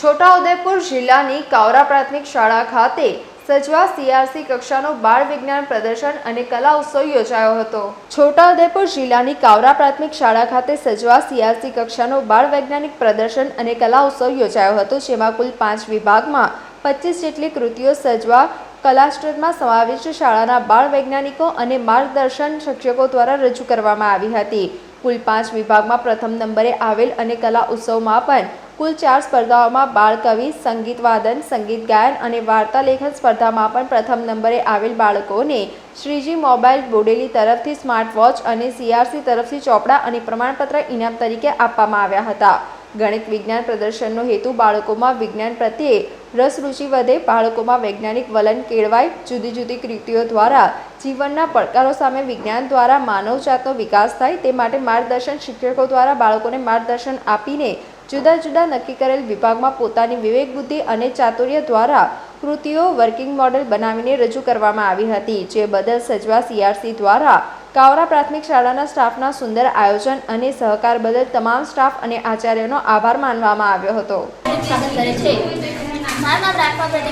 છોટાઉદેપુર જિલ્લાની કાવરા પ્રાથમિક શાળા ખાતે સજવા સીઆરસી કક્ષાનો બાળ વિજ્ઞાન પ્રદર્શન અને કલા ઉત્સવ યોજાયો હતો. છોટાઉદેપુર જિલ્લાની કાવરા પ્રાથમિક શાળા ખાતે સજવા સીઆરસી કક્ષાનો બાળ વૈજ્ઞાનિક પ્રદર્શન અને કલા ઉત્સવ યોજાયો હતો, જેમાં કુલ પાંચ વિભાગમાં પચીસ જેટલી કૃતિઓ સજવા કલાસ્ટ્રેટમાં સમાવિષ્ટ શાળાના બાળ વૈજ્ઞાનિકો અને માર્ગદર્શન શિક્ષકો દ્વારા રજૂ કરવામાં આવી હતી. કુલ પાંચ વિભાગમાં પ્રથમ નંબરે આવેલ અને કલા ઉત્સવમાં પણ કુલ ચાર સ્પર્ધાઓમાં બાળ કવિ, સંગીત વાદન, સંગીત ગાયન અને વાર્તા લેખન સ્પર્ધામાં પણ પ્રથમ નંબરે આવેલ બાળકોને શ્રીજી મોબાઈલ બોડેલી તરફથી સ્માર્ટ વોચ અને સીઆરસી તરફથી ચોપડા અને પ્રમાણપત્ર ઇનામ તરીકે આપવામાં આવ્યા હતા. ગણિત વિજ્ઞાન પ્રદર્શનનો હેતુ બાળકોમાં વિજ્ઞાન પ્રત્યે રસ રુચિ વધે, બાળકોમાં વૈજ્ઞાનિક વલણ કેળવાય, જુદી જુદી કૃતિઓ દ્વારા જીવનના પડકારો સામે વિજ્ઞાન દ્વારા માનવજાતનો વિકાસ થાય તે માટે માર્ગદર્શન શિક્ષકો દ્વારા બાળકોને માર્ગદર્શન આપીને જુદા જુદા નક્કી કરેલ વિભાગમાં પોતાની વિવેક બુદ્ધિ અને ચાતુર્ય દ્વારા કૃતિઓ વર્કિંગ મોડેલ બનાવીને રજૂ કરવામાં આવી હતી, જે બદલ સજવા સીઆરસી દ્વારા કાવરા પ્રાથમિક શાળાના સ્ટાફના સુંદર આયોજન અને સહકાર બદલ તમામ સ્ટાફ અને આચાર્યનો આભાર માનવામાં આવ્યો હતો. મારું નામ રાખવા કરું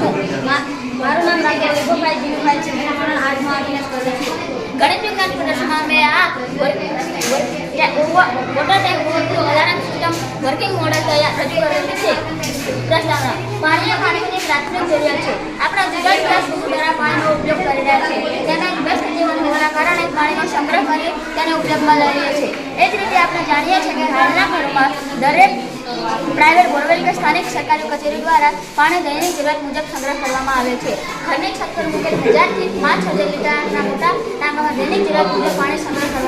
છું. મારું નામ રાખવા વૈભવભાઈ જીવભાઈ છું. ગણિત વિજ્ઞાન પ્રદર્શનમાં મેં આ water tank alarm system working model તૈયાર રજૂ કરેલી છે. પ્રશ્ન પાણી માનવીની પ્રાથમિક જરૂરિયાત છે આપણા જુદા જુદા દ્વારા પાણીનો ઉપયોગ કરી રહ્યા છે તેના વ્યસ્ત જીવન હોવાના કારણે પાણીનો સંગ્રહ કરી તેને ઉપયોગમાં લઈ રહ્યા છે એ જ રીતે આપણે જાણીએ છીએ કે હાલના ઘરોમાં દરેક પ્રાઇવેટ બોરવેલ કે સ્થાનિક સરકારી કચેરી દ્વારા પાણી દૈનિક જરૂરિયાત મુજબ સંગ્રહ કરવામાં આવે છે ઘરની છત પર મૂકેલ હજારથી પાંચ હજાર લીટરના મોટા ટાંકામાં દૈનિક જરૂરિયાત મુજબ પાણી સંગ્રહ કરવામાં